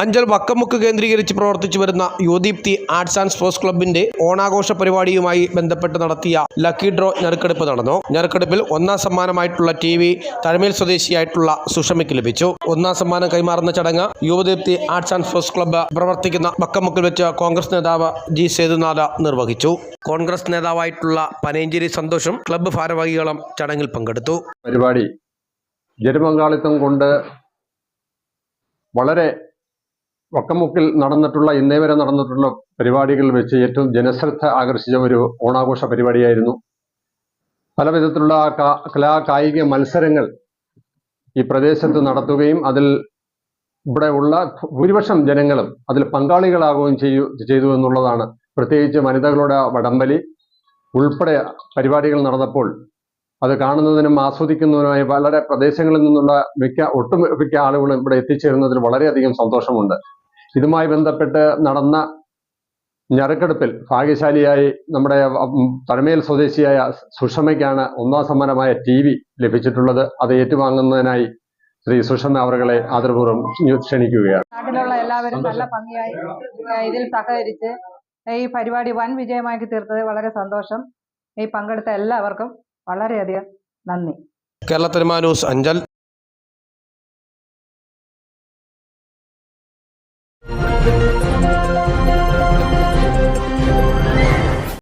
അഞ്ചൽ വക്കമുക്ക് കേന്ദ്രീകരിച്ച് പ്രവർത്തിച്ചു വരുന്ന യുവദീപ്തി ആർട്സ് ആൻഡ് സ്പോർട്സ് ക്ലബിന്റെ ഓണാഘോഷ പരിപാടിയുമായി ബന്ധപ്പെട്ട് നടത്തിയ ലക്കി ഡ്രോ ഞെറുക്കെടുപ്പ് നടന്നു. ഞെറുക്കെടുപ്പിൽ ഒന്നാം സമ്മാനമായിട്ടുള്ള ടി വി തഴമേൽ സ്വദേശിയായിട്ടുള്ള സുഷമയ്ക്ക് ലഭിച്ചു. ഒന്നാം സമ്മാനം കൈമാറുന്ന ചടങ്ങ് Yuvadeepthi arts and sports club പ്രവർത്തിക്കുന്ന വക്കമുക്കിൽ വെച്ച് കോൺഗ്രസ് നേതാവ് ജി സേതുനാഥ നിർവഹിച്ചു. കോൺഗ്രസ് നേതാവായിട്ടുള്ള പനേഞ്ചേരി സന്തോഷം ക്ലബ്ബ് ഭാരവാഹികളും ചടങ്ങിൽ പങ്കെടുത്തു. പരിപാടി ജനപങ്കാളിത്തം കൊണ്ട് വളരെ വക്കമുക്കിൽ നടന്നിട്ടുള്ള ഇന്നേ വരെ നടന്നിട്ടുള്ള പരിപാടികളിൽ വെച്ച് ഏറ്റവും ജനശ്രദ്ധ ആകർഷിച്ച ഒരു ഓണാഘോഷ പരിപാടിയായിരുന്നു. പല വിധത്തിലുള്ള കലാ കായിക മത്സരങ്ങൾ ഈ പ്രദേശത്ത് നടത്തുകയും അതിൽ ഇവിടെ ഉള്ള ഭൂരിപക്ഷം ജനങ്ങളും അതിൽ പങ്കാളികളാകുകയും ചെയ്യൂ ചെയ്തു എന്നുള്ളതാണ്. പ്രത്യേകിച്ച് വനിതകളുടെ വടംവലി ഉൾപ്പെടെ പരിപാടികൾ നടന്നപ്പോൾ അത് കാണുന്നതിനും ആസ്വദിക്കുന്നതിനുമായി വളരെ പ്രദേശങ്ങളിൽ നിന്നുള്ള മിക്ക ഒട്ടുമിക്ക ആളുകളും ഇവിടെ എത്തിച്ചേരുന്നതിൽ വളരെയധികം സന്തോഷമുണ്ട്. ഇതുമായി ബന്ധപ്പെട്ട് നടന്ന ഞെറുക്കെടുപ്പിൽ ഭാഗ്യശാലിയായി നമ്മുടെ തഴമേൽ സ്വദേശിയായ സുഷമയ്ക്കാണ് ഒന്നാം സമ്മാനമായ ടി വി ലഭിച്ചിട്ടുള്ളത്. അത് ഏറ്റുവാങ്ങുന്നതിനായി ശ്രീ സുഷമ അവരുകളെ ആദരപൂർവം ക്ഷണിക്കുകയാണ്. നാട്ടിലുള്ള എല്ലാവരും നല്ല ഭംഗിയായി ഇതിൽ സഹകരിച്ച് ഈ പരിപാടി വൻ വിജയമാക്കി തീർത്തത് വളരെ സന്തോഷം. ഈ പങ്കെടുത്ത എല്ലാവർക്കും വളരെയധികം നന്ദി. Kerala തെരുമാനൂസ് news Música